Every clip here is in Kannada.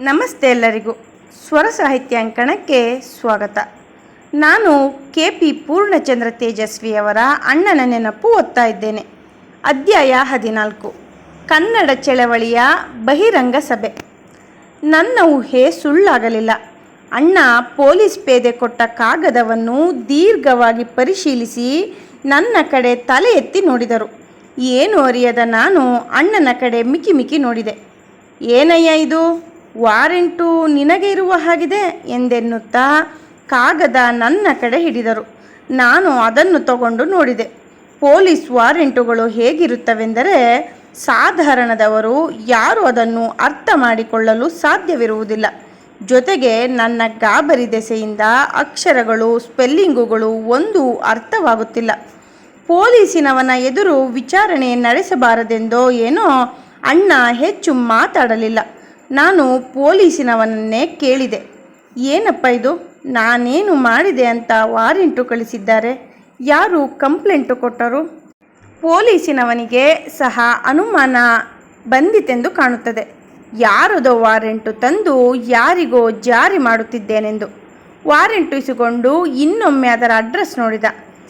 ನಮಸ್ತೆ ಎಲ್ಲರಿಗೂ. ಸ್ವರ ಸಾಹಿತ್ಯಾಂಕಣಕ್ಕೆ ಸ್ವಾಗತ. ನಾನು ಕೆ ಪಿ ಪೂರ್ಣಚಂದ್ರ ತೇಜಸ್ವಿಯವರ ಅಣ್ಣನ ನೆನಪು ಓದ್ತಾ ಇದ್ದೇನೆ. ಅಧ್ಯಾಯ ಹದಿನಾಲ್ಕು. ಕನ್ನಡ ಚಳವಳಿಯ ಬಹಿರಂಗ ಸಭೆ. ನನ್ನ ಊಹೆ ಸುಳ್ಳಾಗಲಿಲ್ಲ. ಅಣ್ಣ ಪೊಲೀಸ್ ಪೇದೆ ಕೊಟ್ಟ ಕಾಗದವನ್ನು ದೀರ್ಘವಾಗಿ ಪರಿಶೀಲಿಸಿ ನನ್ನ ಕಡೆ ತಲೆ ಎತ್ತಿ ನೋಡಿದರು. ಏನು ಅರಿಯದ ನಾನು ಅಣ್ಣನ ಕಡೆ ಮಿಕಿ ಮಿಕಿ ನೋಡಿದೆ. ಏನಯ್ಯ ಇದು? ವಾರೆಂಟು ನಿನಗೆ ಇರುವ ಹಾಗಿದೆ ಎಂದೆನ್ನುತ್ತಾ ಕಾಗದ ನನ್ನ ಕಡೆ ಹಿಡಿದರು. ನಾನು ಅದನ್ನು ತಗೊಂಡು ನೋಡಿದೆ. ಪೊಲೀಸ್ ವಾರೆಂಟುಗಳು ಹೇಗಿರುತ್ತವೆಂದರೆ ಸಾಧಾರಣದವರು ಯಾರು ಅದನ್ನು ಅರ್ಥ ಮಾಡಿಕೊಳ್ಳಲು ಸಾಧ್ಯವಿರುವುದಿಲ್ಲ. ಜೊತೆಗೆ ನನ್ನ ಗಾಬರಿ ದೆಸೆಯಿಂದ ಅಕ್ಷರಗಳು, ಸ್ಪೆಲ್ಲಿಂಗುಗಳು ಒಂದು ಅರ್ಥವಾಗುತ್ತಿಲ್ಲ. ಪೊಲೀಸಿನವನ ಎದುರು ವಿಚಾರಣೆ ನಡೆಸಬಾರದೆಂದೋ ಏನೋ ಅಣ್ಣ ಹೆಚ್ಚು ಮಾತಾಡಲಿಲ್ಲ. ನಾನು ಪೊಲೀಸಿನವನನ್ನೇ ಕೇಳಿದೆ. ಏನಪ್ಪ ಇದು? ನಾನೇನು ಮಾಡಿದೆ ಅಂತ ವಾರೆಂಟು ಕಳಿಸಿದ್ದಾರೆ. ಯಾರು ಕಂಪ್ಲೇಂಟು ಕೊಟ್ಟರು? ಪೊಲೀಸಿನವನಿಗೆ ಸಹ ಅನುಮಾನ ಬಂದಿತೆಂದು ಕಾಣುತ್ತದೆ. ಯಾರದೋ ವಾರೆಂಟು ತಂದು ಯಾರಿಗೋ ಜಾರಿ ಮಾಡುತ್ತಿದ್ದೇನೆಂದು. ವಾರೆಂಟು ಇಸಿಕೊಂಡು ಇನ್ನೊಮ್ಮೆ ಅದರ ಅಡ್ರೆಸ್ ನೋಡಿದ.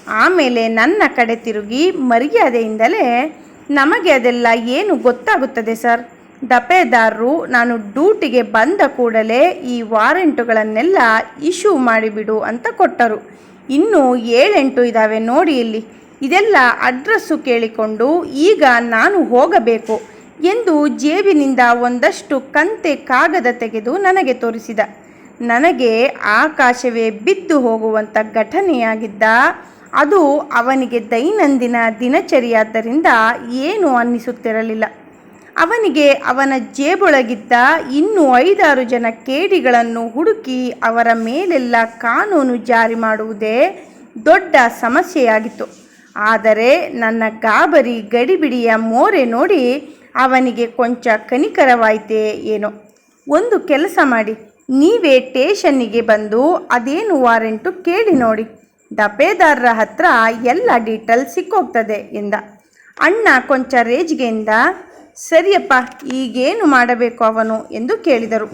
ಆಮೇಲೆ ನನ್ನ ಕಡೆ ತಿರುಗಿ ಮರ್ಯಾದೆಯಿಂದಲೇ ನಮಗೆ ಅದೆಲ್ಲ ಏನು ಗೊತ್ತಾಗುತ್ತದೆ ಸರ್? ದಪೇದಾರರು ನಾನು ಡ್ಯೂಟಿಗೆ ಬಂದ ಕೂಡಲೇ ಈ ವಾರೆಂಟುಗಳನ್ನೆಲ್ಲ ಇಶ್ಯೂ ಮಾಡಿಬಿಡು ಅಂತ ಕೊಟ್ಟರು. ಇನ್ನೂ ಏಳೆಂಟು ಇದ್ದಾವೆ ನೋಡಿ ಇಲ್ಲಿ. ಇದೆಲ್ಲ ಅಡ್ರೆಸ್ಸು ಕೇಳಿಕೊಂಡು ಈಗ ನಾನು ಹೋಗಬೇಕು ಎಂದು ಜೇಬಿನಿಂದ ಒಂದಷ್ಟು ಕಂತೆ ಕಾಗದ ತೆಗೆದು ನನಗೆ ತೋರಿಸಿದ. ನನಗೆ ಆಕಾಶವೇ ಬಿದ್ದು ಹೋಗುವಂಥ ಘಟನೆಯಾಗಿದ್ದ. ಅದು ಅವನಿಗೆ ದೈನಂದಿನ ದಿನಚರಿಯಾದ್ದರಿಂದ ಏನು ಅನ್ನಿಸುತ್ತಿರಲಿಲ್ಲ. ಅವನಿಗೆ ಅವನ ಜೇಬೊಳಗಿದ್ದ ಇನ್ನೂ ಐದಾರು ಜನ ಕೇಡಿಗಳನ್ನು ಹುಡುಕಿ ಅವರ ಮೇಲೆಲ್ಲ ಕಾನೂನು ಜಾರಿ ಮಾಡುವುದೇ ದೊಡ್ಡ ಸಮಸ್ಯೆಯಾಗಿತ್ತು. ಆದರೆ ನನ್ನ ಗಾಬರಿ ಗಡಿಬಿಡಿಯ ಮೋರೆ ನೋಡಿ ಅವನಿಗೆ ಕೊಂಚ ಕನಿಕರವಾಯಿತೇ ಏನೋ. ಒಂದು ಕೆಲಸ ಮಾಡಿ, ನೀವೇ ಟೇಷನ್ನಿಗೆ ಬಂದು ಅದೇನು ವಾರೆಂಟು ಕೇಳಿ ನೋಡಿ. ದಪೇದಾರರ ಹತ್ರ ಎಲ್ಲ ಡೀಟೇಲ್ ಸಿಕ್ಕೋಗ್ತದೆ ಎಂದ. ಅಣ್ಣ ಕೊಂಚ ರೇಜಿಗೆಯಿಂದ ಸರಿಯಪ್ಪ, ಈಗೇನು ಮಾಡಬೇಕು ಅವನು? ಎಂದು ಕೇಳಿದರು.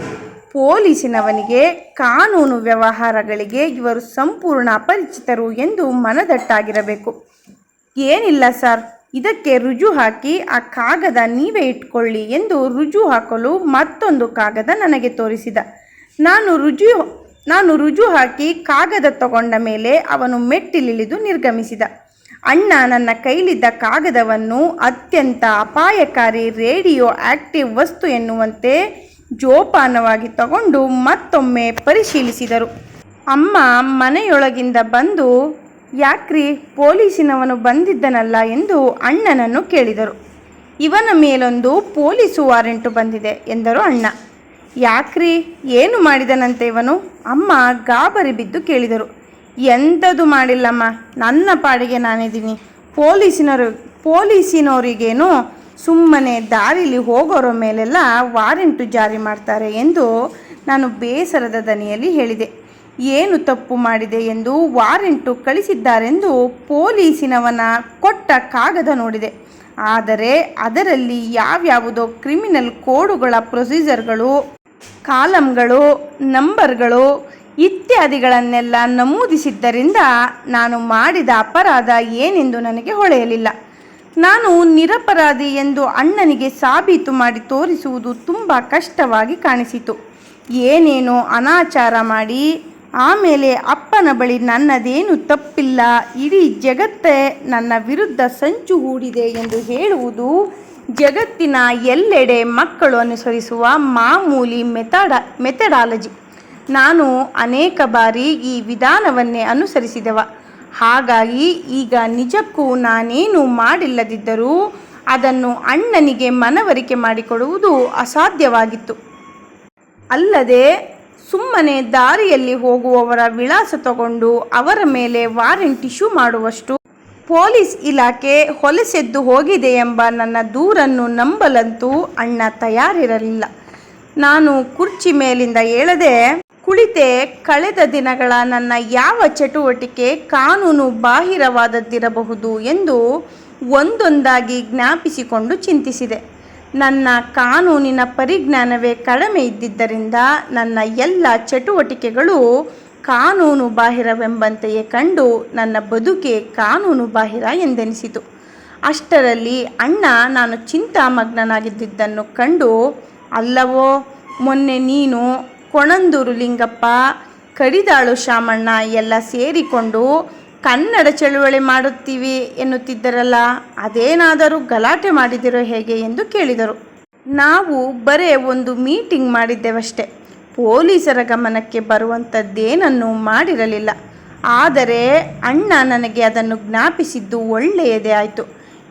ಪೊಲೀಸಿನವನಿಗೆ, ಕಾನೂನು ವ್ಯವಹಾರಗಳಿಗೆ ಇವರು ಸಂಪೂರ್ಣ ಅಪರಿಚಿತರು ಎಂದು ಮನದಟ್ಟಾಗಿರಬೇಕು. ಏನಿಲ್ಲ ಸರ್, ಇದಕ್ಕೆ ರುಜು ಹಾಕಿ, ಆ ಕಾಗದ ನೀವೇ ಇಟ್ಕೊಳ್ಳಿ ಎಂದು ರುಜು ಹಾಕಲು ಮತ್ತೊಂದು ಕಾಗದ ನನಗೆ ತೋರಿಸಿದ. ನಾನು ರುಜು ನಾನು ರುಜು ಹಾಕಿ ಕಾಗದ ತಗೊಂಡ ಮೇಲೆ ಅವನು ಮೆಟ್ಟಿಲಿಳಿದು ನಿರ್ಗಮಿಸಿದ. ಅಣ್ಣ ನನ್ನ ಕೈಲಿದ್ದ ಕಾಗದವನ್ನು ಅತ್ಯಂತ ಅಪಾಯಕಾರಿ ರೇಡಿಯೋ ಆಕ್ಟಿವ್ ವಸ್ತು ಎನ್ನುವಂತೆ ಜೋಪಾನವಾಗಿ ತಗೊಂಡು ಮತ್ತೊಮ್ಮೆ ಪರಿಶೀಲಿಸಿದರು. ಅಮ್ಮ ಮನೆಯೊಳಗಿಂದ ಬಂದು, ಯಾಕ್ರಿ ಪೊಲೀಸಿನವನು ಬಂದಿದ್ದನಲ್ಲ? ಎಂದು ಅಣ್ಣನನ್ನು ಕೇಳಿದರು. ಇವನ ಮೇಲೊಂದು ಪೊಲೀಸು ವಾರೆಂಟು ಬಂದಿದೆ, ಎಂದರು ಅಣ್ಣ. ಯಾಕ್ರಿ? ಏನು ಮಾಡಿದನಂತೆ ಇವನು? ಅಮ್ಮ ಗಾಬರಿ ಬಿದ್ದು ಕೇಳಿದರು. ಎಂಥದ್ದು ಮಾಡಿಲ್ಲಮ್ಮ? ನನ್ನ ಪಾಡಿಗೆ ನಾನಿದ್ದೀನಿ. ಪೊಲೀಸಿನವರು ಪೊಲೀಸಿನವರಿಗೇನು ಸುಮ್ಮನೆ ದಾರಿಲಿ ಹೋಗೋರ ಮೇಲೆಲ್ಲ ವಾರೆಂಟು ಜಾರಿ ಮಾಡ್ತಾರೆ ಎಂದು ನಾನು ಬೇಸರದ ದನಿಯಲ್ಲಿ ಹೇಳಿದೆ. ಏನು ತಪ್ಪು ಮಾಡಿದೆ ಎಂದು ವಾರೆಂಟು ಕಳಿಸಿದ್ದಾರೆಂದು ಪೊಲೀಸಿನವನ ಕೊಟ್ಟ ಕಾಗದ ನೋಡಿದೆ. ಆದರೆ ಅದರಲ್ಲಿ ಯಾವ್ಯಾವುದೋ ಕ್ರಿಮಿನಲ್ ಕೋಡುಗಳ ಪ್ರೊಸೀಜರ್ಗಳು, ಕಾಲಮ್ಗಳು, ನಂಬರ್ಗಳು ಇತ್ಯಾದಿಗಳನ್ನೆಲ್ಲ ನಮೂದಿಸಿದ್ದರಿಂದ ನಾನು ಮಾಡಿದ ಅಪರಾಧ ಏನೆಂದು ನನಗೆ ಹೊಳೆಯಲಿಲ್ಲ. ನಾನು ನಿರಪರಾಧಿ ಎಂದು ಅಣ್ಣನಿಗೆ ಸಾಬೀತು ಮಾಡಿ ತೋರಿಸುವುದು ತುಂಬ ಕಷ್ಟವಾಗಿ ಕಾಣಿಸಿತು. ಏನೇನೋ ಅನಾಚಾರ ಮಾಡಿ, ಆಮೇಲೆ ಅಪ್ಪನ ಬಳಿ ನನ್ನದೇನು ತಪ್ಪಿಲ್ಲ, ಇಡೀ ಜಗತ್ತೇ ನನ್ನ ವಿರುದ್ಧ ಸಂಚು ಹೂಡಿದೆ ಎಂದು ಹೇಳುವುದು ಜಗತ್ತಿನ ಎಲ್ಲೆಡೆ ಮಕ್ಕಳು ಅನುಸರಿಸುವ ಮಾಮೂಲಿ ಮೆಥಡ ಮೆಥಡಾಲಜಿ. ನಾನು ಅನೇಕ ಬಾರಿ ಈ ವಿಧಾನವನ್ನೇ ಅನುಸರಿಸಿದವ. ಹಾಗಾಗಿ ಈಗ ನಿಜಕ್ಕೂ ನಾನೇನು ಮಾಡಿಲ್ಲದಿದ್ದರೂ ಅದನ್ನು ಅಣ್ಣನಿಗೆ ಮನವರಿಕೆ ಮಾಡಿಕೊಡುವುದು ಅಸಾಧ್ಯವಾಗಿತ್ತು. ಅಲ್ಲದೆ ಸುಮ್ಮನೆ ದಾರಿಯಲ್ಲಿ ಹೋಗುವವರ ವಿಳಾಸ ತಗೊಂಡು ಅವರ ಮೇಲೆ ವಾರೆಂಟ್ ಇಶ್ಯೂ ಮಾಡುವಷ್ಟು ಪೊಲೀಸ್ ಇಲಾಖೆ ಹೊಲಸೆದ್ದು ಹೋಗಿದೆ ಎಂಬ ನನ್ನ ದೂರನ್ನು ನಂಬಲಂತೂ ಅಣ್ಣ ತಯಾರಿರಲಿಲ್ಲ. ನಾನು ಕುರ್ಚಿ ಮೇಲಿಂದ ಏಳದೆ ಕುಳಿತೆ ಕಳೆದ ದಿನಗಳ ನನ್ನ ಯಾವ ಚಟುವಟಿಕೆ ಕಾನೂನು ಬಾಹಿರವಾದದ್ದಿರಬಹುದು ಎಂದು ಒಂದೊಂದಾಗಿ ಜ್ಞಾಪಿಸಿಕೊಂಡು ಚಿಂತಿಸಿದೆ. ನನ್ನ ಕಾನೂನಿನ ಪರಿಜ್ಞಾನವೇ ಕಡಿಮೆ ಇದ್ದಿದ್ದರಿಂದ ನನ್ನ ಎಲ್ಲ ಚಟುವಟಿಕೆಗಳು ಕಾನೂನು ಬಾಹಿರವೆಂಬಂತೆಯೇ ಕಂಡು ನನ್ನ ಬದುಕೆ ಕಾನೂನು ಬಾಹಿರ ಎಂದೆನಿಸಿತು. ಅಷ್ಟರಲ್ಲಿ ಅಣ್ಣ ನಾನು ಚಿಂತಾಮಗ್ನನಾಗಿದ್ದುದನ್ನು ಕಂಡು, ಅಲ್ಲವೋ, ಮೊನ್ನೆ ನೀನು ಕೊಣಂದೂರು ಲಿಂಗಪ್ಪ ಕಡಿದಾಳು ಶಾಮಣ್ಣ ಎಲ್ಲ ಸೇರಿಕೊಂಡು ಕನ್ನಡ ಚಳುವಳಿ ಮಾಡುತ್ತೀವಿ ಎನ್ನುತ್ತಿದ್ದರಲ್ಲ, ಅದೇನಾದರೂ ಗಲಾಟೆ ಮಾಡಿದಿರೋ ಹೇಗೆ ಎಂದು ಕೇಳಿದರು. ನಾವು ಬರೇ ಒಂದು ಮೀಟಿಂಗ್ ಮಾಡಿದ್ದೇವಷ್ಟೆ. ಪೊಲೀಸರ ಗಮನಕ್ಕೆ ಬರುವಂಥದ್ದೇನನ್ನು ಮಾಡಿರಲಿಲ್ಲ. ಆದರೆ ಅಣ್ಣ ನನಗೆ ಅದನ್ನು ಜ್ಞಾಪಿಸಿದ್ದು ಒಳ್ಳೆಯದೇ ಆಯಿತು.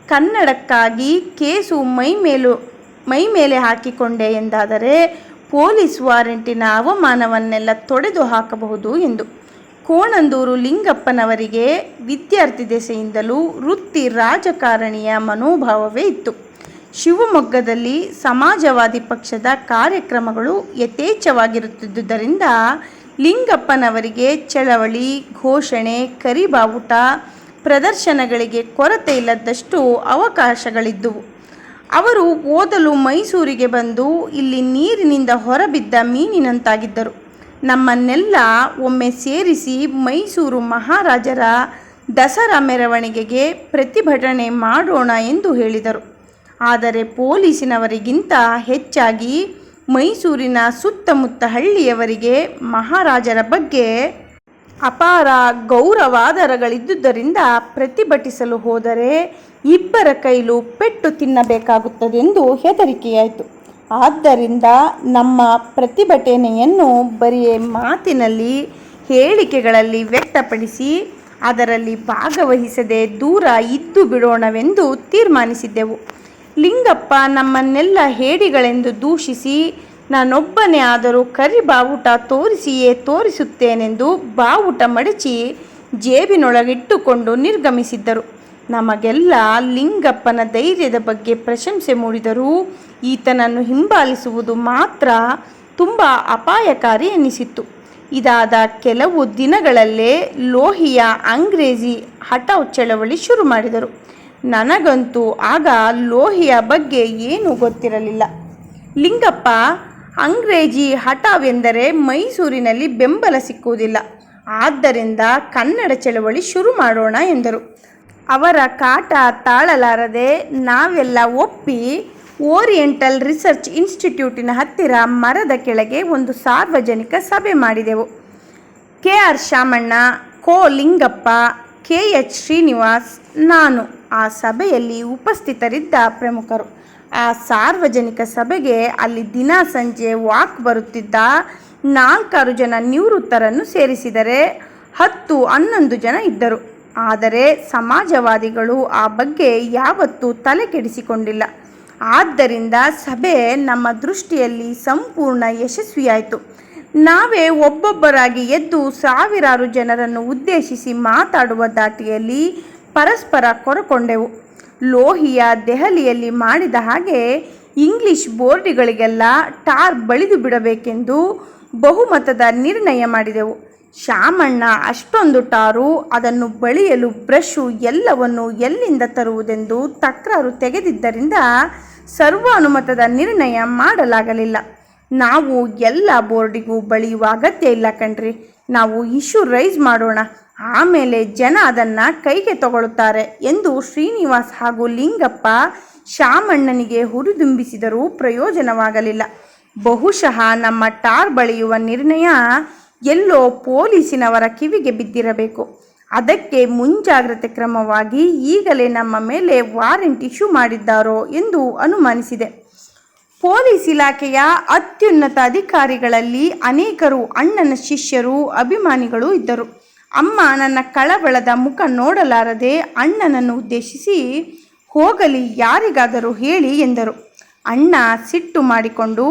ಕನ್ನಡಕ್ಕಾಗಿ ಕೇಸು ಮೈ ಮೇಲೂ, ಮೈ ಮೇಲೆ ಹಾಕಿಕೊಂಡೆ ಎಂದಾದರೆ ಪೊಲೀಸ್ ವಾರೆಂಟಿನ ಅವಮಾನವನ್ನೆಲ್ಲ ತೊಡೆದು ಹಾಕಬಹುದು ಎಂದು ಕೋಣಂದೂರು ಲಿಂಗಪ್ಪನವರಿಗೆ ವಿದ್ಯಾರ್ಥಿ ದೆಸೆಯಿಂದಲೂ ವೃತ್ತಿ ರಾಜಕಾರಣಿಯ ಮನೋಭಾವವೇ ಇತ್ತು. ಶಿವಮೊಗ್ಗದಲ್ಲಿ ಸಮಾಜವಾದಿ ಪಕ್ಷದ ಕಾರ್ಯಕ್ರಮಗಳು ಯಥೇಚ್ಛವಾಗಿರುತ್ತಿದ್ದುದರಿಂದ ಲಿಂಗಪ್ಪನವರಿಗೆ ಚಳವಳಿ, ಘೋಷಣೆ, ಕರಿಬಾವುಟ ಪ್ರದರ್ಶನಗಳಿಗೆ ಕೊರತೆ ಇಲ್ಲದಷ್ಟು ಅವಕಾಶಗಳಿದ್ದುವು. ಅವರು ಓದಲು ಮೈಸೂರಿಗೆ ಬಂದು ಇಲ್ಲಿ ನೀರಿನಿಂದ ಹೊರಬಿದ್ದ ಮೀನಿನಂತಾಗಿದ್ದರು. ನಮ್ಮನ್ನೆಲ್ಲ ಒಮ್ಮೆ ಸೇರಿಸಿ ಮೈಸೂರು ಮಹಾರಾಜರ ದಸರಾ ಮೆರವಣಿಗೆಗೆ ಪ್ರತಿಭಟನೆ ಮಾಡೋಣ ಎಂದು ಹೇಳಿದರು. ಆದರೆ ಪೊಲೀಸಿನವರಿಗಿಂತ ಹೆಚ್ಚಾಗಿ ಮೈಸೂರಿನ ಸುತ್ತಮುತ್ತ ಹಳ್ಳಿಯವರಿಗೆ ಮಹಾರಾಜರ ಬಗ್ಗೆ ಅಪಾರ ಗೌರವಾದರಗಳಿದ್ದುದರಿಂದ ಪ್ರತಿಭಟಿಸಲು ಹೋದರೆ ಇಬ್ಬರ ಕೈಲೂ ಪೆಟ್ಟು ತಿನ್ನಬೇಕಾಗುತ್ತದೆಂದು ಹೆದರಿಕೆಯಾಯಿತು. ಆದ್ದರಿಂದ ನಮ್ಮ ಪ್ರತಿಭಟನೆಯನ್ನು ಬರೀ ಮಾತಿನಲ್ಲಿ ಹೇಳಿಕೆಗಳಲ್ಲಿ ವ್ಯಕ್ತಪಡಿಸಿ ಅದರಲ್ಲಿ ಭಾಗವಹಿಸದೆ ದೂರ ಇದ್ದು ಬಿಡೋಣವೆಂದು ತೀರ್ಮಾನಿಸಿದ್ದೆವು. ಲಿಂಗಪ್ಪ ನಮ್ಮನ್ನೆಲ್ಲ ಹೇಡಿಗಳೆಂದು ದೂಷಿಸಿ ನಾನೊಬ್ಬನೇ ಆದರೂ ಕರಿ ಬಾವುಟ ತೋರಿಸಿಯೇ ತೋರಿಸುತ್ತೇನೆಂದು ಬಾವುಟ ಮಡಚಿ ಜೇಬಿನೊಳಗಿಟ್ಟುಕೊಂಡು ನಿರ್ಗಮಿಸಿದ್ದರು. ನಮಗೆಲ್ಲ ಲಿಂಗಪ್ಪನ ಧೈರ್ಯದ ಬಗ್ಗೆ ಪ್ರಶಂಸೆ ಮೂಡಿದರೂ ಈತನನ್ನು ಹಿಂಬಾಲಿಸುವುದು ಮಾತ್ರ ತುಂಬ ಅಪಾಯಕಾರಿ ಎನಿಸಿತ್ತು. ಇದಾದ ಕೆಲವು ದಿನಗಳಲ್ಲೇ ಲೋಹಿಯ ಅಂಗ್ರೇಜಿ ಹಠ ಚಳವಳಿ ಶುರು ಮಾಡಿದರು. ನನಗಂತೂ ಆಗ ಲೋಹಿಯ ಬಗ್ಗೆ ಏನೂ ಗೊತ್ತಿರಲಿಲ್ಲ. ಲಿಂಗಪ್ಪ ಅಂಗ್ರೇಜಿ ಹಠವೆಂದರೆ ಮೈಸೂರಿನಲ್ಲಿ ಬೆಂಬಲ ಸಿಕ್ಕುವುದಿಲ್ಲ. ಆದ್ದರಿಂದ ಕನ್ನಡ ಚಳವಳಿ ಶುರು ಮಾಡೋಣ ಎಂದರು. ಅವರ ಕಾಟ ತಾಳಲಾರದೆ ನಾವೆಲ್ಲ ಒಪ್ಪಿ ಓರಿಯೆಂಟಲ್ ರಿಸರ್ಚ್ ಇನ್ಸ್ಟಿಟ್ಯೂಟಿನ ಹತ್ತಿರ ಮರದ ಕೆಳಗೆ ಒಂದು ಸಾರ್ವಜನಿಕ ಸಭೆ ಮಾಡಿದೆವು. K R Shamanna Ko Lingappa, K H Srinivas ನಾನು ಆ ಸಭೆಯಲ್ಲಿ ಉಪಸ್ಥಿತರಿದ್ದ ಪ್ರಮುಖರು. ಆ ಸಾರ್ವಜನಿಕ ಸಭೆಗೆ ಅಲ್ಲಿ ದಿನ ಸಂಜೆ ವಾಕ್ ಬರುತ್ತಿದ್ದ ನಾಲ್ಕಾರು ಜನ ನಿವೃತ್ತರನ್ನು ಸೇರಿಸಿದರೆ ಹತ್ತು ಹನ್ನೊಂದು ಜನ ಇದ್ದರು. ಆದರೆ ಸಮಾಜವಾದಿಗಳು ಆ ಬಗ್ಗೆ ಯಾವತ್ತೂ ತಲೆ ಕೆಡಿಸಿಕೊಂಡಿಲ್ಲ ಆದ್ದರಿಂದ ಸಭೆ ನಮ್ಮ ದೃಷ್ಟಿಯಲ್ಲಿ ಸಂಪೂರ್ಣ ಯಶಸ್ವಿಯಾಯಿತು. ನಾವೇ ಒಬ್ಬೊಬ್ಬರಾಗಿ ಎದ್ದು ಸಾವಿರಾರು ಜನರನ್ನು ಉದ್ದೇಶಿಸಿ ಮಾತಾಡುವ ದಾಟಿಯಲ್ಲಿ ಪರಸ್ಪರ ಕೊರಕೊಂಡೆವು. ಲೋಹಿಯ ದೆಹಲಿಯಲ್ಲಿ ಮಾಡಿದ ಹಾಗೆ ಇಂಗ್ಲಿಷ್ ಬೋರ್ಡಿಗಳಿಗೆಲ್ಲ ಟಾರ್ ಬಳಿದು ಬಿಡಬೇಕೆಂದು ಬಹುಮತದ ನಿರ್ಣಯ ಮಾಡಿದೆವು. ಶಾಮಣ್ಣ ಅಷ್ಟೊಂದು ಟಾರು, ಅದನ್ನು ಬಳಿಯಲು ಬ್ರಷು ಎಲ್ಲವನ್ನು ಎಲ್ಲಿಂದ ತರುವುದೆಂದು ತಕ್ರಾರು ತೆಗೆದಿದ್ದರಿಂದ ಸರ್ವಾನುಮತದ ನಿರ್ಣಯ ಮಾಡಲಾಗಲಿಲ್ಲ. ನಾವು ಎಲ್ಲ ಬೋರ್ಡಿಗೂ ಬಳಿಯುವ ಅಗತ್ಯ ಇಲ್ಲ ಕಣ್ರಿ. ನಾವು ಇಶ್ಯೂ ರೈಸ್ ಮಾಡೋಣ. ಆಮೇಲೆ ಜನ ಅದನ್ನು ಕೈಗೆ ತಗೊಳ್ಳುತ್ತಾರೆ ಎಂದು ಶ್ರೀನಿವಾಸ್ ಹಾಗೂ ಲಿಂಗಪ್ಪ ಶಾಮಣ್ಣನಿಗೆ ಹುರಿದುಂಬಿಸಿದರೂ ಪ್ರಯೋಜನವಾಗಲಿಲ್ಲ. ಬಹುಶಃ ನಮ್ಮ ಟಾರ್ ಬಳಿಯುವ ನಿರ್ಣಯ ಎಲ್ಲೋ ಪೊಲೀಸಿನವರ ಕಿವಿಗೆ ಬಿದ್ದಿರಬೇಕು. ಅದಕ್ಕೆ ಮುಂಜಾಗ್ರತೆ ಕ್ರಮವಾಗಿ ಈಗಲೇ ನಮ್ಮ ಮೇಲೆ ವಾರೆಂಟ್ ಇಶ್ಯೂ ಮಾಡಿದ್ದಾರೋ ಎಂದು ಅನುಮಾನಿಸಿದೆ. ಪೊಲೀಸ್ ಇಲಾಖೆಯ ಅತ್ಯುನ್ನತ ಅಧಿಕಾರಿಗಳಲ್ಲಿ ಅನೇಕರು ಅಣ್ಣನ ಶಿಷ್ಯರು, ಅಭಿಮಾನಿಗಳು ಇದ್ದರು. ಅಮ್ಮ ನನ್ನ ಕಳವಳದ ಮುಖ ನೋಡಲಾರದೆ ಅಣ್ಣನನ್ನು ಉದ್ದೇಶಿಸಿ, ಹೋಗಲಿ, ಯಾರಿಗಾದರೂ ಹೇಳಿ ಎಂದರು. ಅಣ್ಣ, ಸಿಟ್ಟು ಮಾಡಿಕೊಂಡು,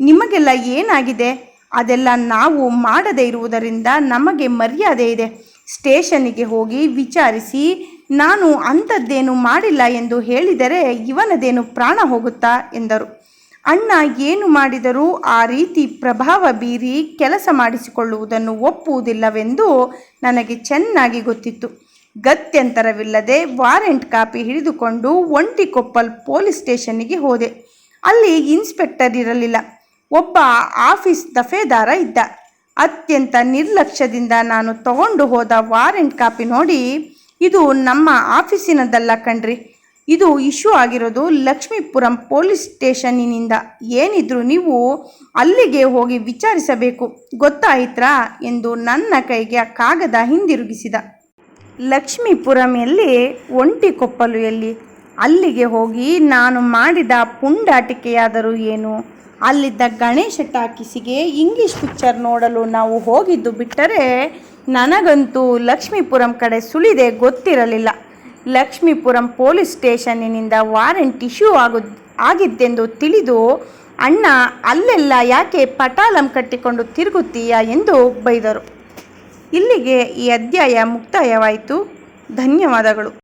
ನಿಮಗೆಲ್ಲ ಏನಾಗಿದೆ? ಅದೆಲ್ಲ ನಾವು ಮಾಡದೇ ಇರುವುದರಿಂದ ನಮಗೆ ಮರ್ಯಾದೆ ಇದೆ. ಸ್ಟೇಷನಿಗೆ ಹೋಗಿ ವಿಚಾರಿಸಿ, ನಾನು ಅಂಥದ್ದೇನು ಮಾಡಿಲ್ಲ ಎಂದು ಹೇಳಿದರೆ ಇವನದೇನು ಪ್ರಾಣ ಹೋಗುತ್ತಾ? ಎಂದರು. ಅಣ್ಣ ಏನು ಮಾಡಿದರೂ ಆ ರೀತಿ ಪ್ರಭಾವ ಬೀರಿ ಕೆಲಸ ಮಾಡಿಸಿಕೊಳ್ಳುವುದನ್ನು ಒಪ್ಪುವುದಿಲ್ಲವೆಂದು ನನಗೆ ಚೆನ್ನಾಗಿ ಗೊತ್ತಿತ್ತು. ಗತ್ಯಂತರವಿಲ್ಲದೆ ವಾರೆಂಟ್ ಕಾಪಿ ಹಿಡಿದುಕೊಂಡು ಒಂಟಿಕೊಪ್ಪಲ್ ಪೊಲೀಸ್ ಸ್ಟೇಷನ್ನಿಗೆ ಹೋದೆ. ಅಲ್ಲಿ ಇನ್ಸ್ಪೆಕ್ಟರ್ ಇರಲಿಲ್ಲ. ಒಬ್ಬ ಆಫೀಸ್ ದಫೇದಾರ ಇದ್ದ. ಅತ್ಯಂತ ನಿರ್ಲಕ್ಷ್ಯದಿಂದ ನಾನು ತಗೊಂಡು ಹೋದ ವಾರೆಂಟ್ ಕಾಪಿ ನೋಡಿ, ಇದು ನಮ್ಮ ಆಫೀಸಿನದಲ್ಲ ಕಣ್ರಿ. ಇದು ಇಶ್ಯೂ ಆಗಿರೋದು ಲಕ್ಷ್ಮೀಪುರಂ ಪೊಲೀಸ್ ಸ್ಟೇಷನ್ನಿನಿಂದ. ಏನಿದ್ರು ನೀವು ಅಲ್ಲಿಗೆ ಹೋಗಿ ವಿಚಾರಿಸಬೇಕು. ಗೊತ್ತಾಯಿತ್ರಾ ಎಂದು ನನ್ನ ಕೈಗೆ ಆ ಕಾಗದ ಹಿಂದಿರುಗಿಸಿದ. ಲಕ್ಷ್ಮೀಪುರಂ ಎಲ್ಲಿ ಒಂಟಿಕೊಪ್ಪಲು ಎಲ್ಲಿ ಅಲ್ಲಿಗೆ ಹೋಗಿ ನಾನು ಮಾಡಿದ ಪುಂಡಾಟಿಕೆಯಾದರೂ ಏನು? ಅಲ್ಲಿದ್ದ ಗಣೇಶ ಟಾಕೀಸಿಗೆ ಇಂಗ್ಲೀಷ್ ಪಿಕ್ಚರ್ ನೋಡಲು ನಾವು ಹೋಗಿದ್ದು ಬಿಟ್ಟರೆ ನನಗಂತೂ ಲಕ್ಷ್ಮೀಪುರಂ ಕಡೆ ಸುಳಿದೆ ಗೊತ್ತಿರಲಿಲ್ಲ. ಲಕ್ಷ್ಮೀಪುರಂ ಪೊಲೀಸ್ ಸ್ಟೇಷನ್ನಿನಿಂದ ವಾರೆಂಟ್ ಇಶ್ಯೂ ಆಗು ಆಗಿದ್ದೆಂದು ತಿಳಿದು, ಅಣ್ಣ, ಅಲ್ಲೆಲ್ಲ ಯಾಕೆ ಪಟಾಲಂ ಕಟ್ಟಿಕೊಂಡು ತಿರುಗುತ್ತೀಯಾ? ಎಂದು ಬೈದರು. ಇಲ್ಲಿಗೆ ಈ ಅಧ್ಯಾಯ ಮುಕ್ತಾಯವಾಯಿತು. ಧನ್ಯವಾದಗಳು.